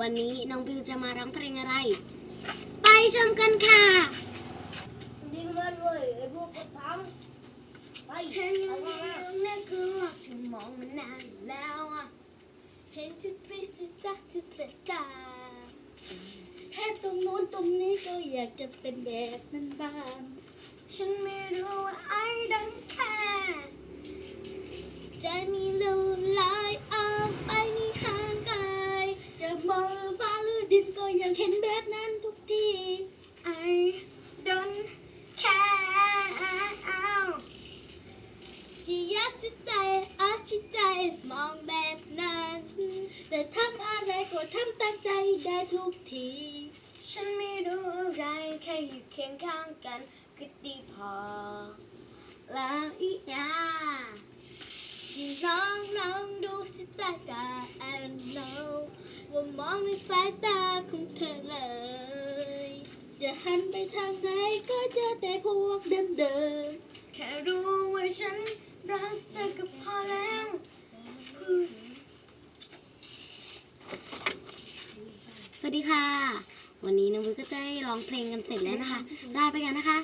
วันนี้น้องบิวจะมาร้องเพลงอะไร ไปชมกันค่ะ ดิ้งมันเว้ยไอ้พวกกดพังไปเห็นเอาว่ามานั่นคือว่าฉันมองมันนานแล้วอะเห็นที่ไปสิจ้าจิตตาแค่ตรงโน้นตรงนี้ก็อยากจะเป็นแบบนั้นบ้างฉันไม่รู้ว่า I don't care ใจมีเราลาย ยังเห็นแบบนั้นทุกที I don't care ที่อยากจะใจอาชิใจมองแบบนั้น แต่ทำอะไรก็ทำตามใจได้ทุกที ฉันไม่รู้อะไรแค่อยู่เคียงข้างกันก็ดีพอ แล้วอีกอย่างที่ลองลองดูสิตาตา I don't know ว่ามองในสายตาข หันไปทางไหนก็เจอแต่พวกเดิมๆแค่รู้ว่าฉันรักเธอก็พอแล้วสวัสดีค่ะ วันนี้น้องวิก็จะได้ร้องเพลงกันเสร็จแล้วนะคะลาไปกันนะคะ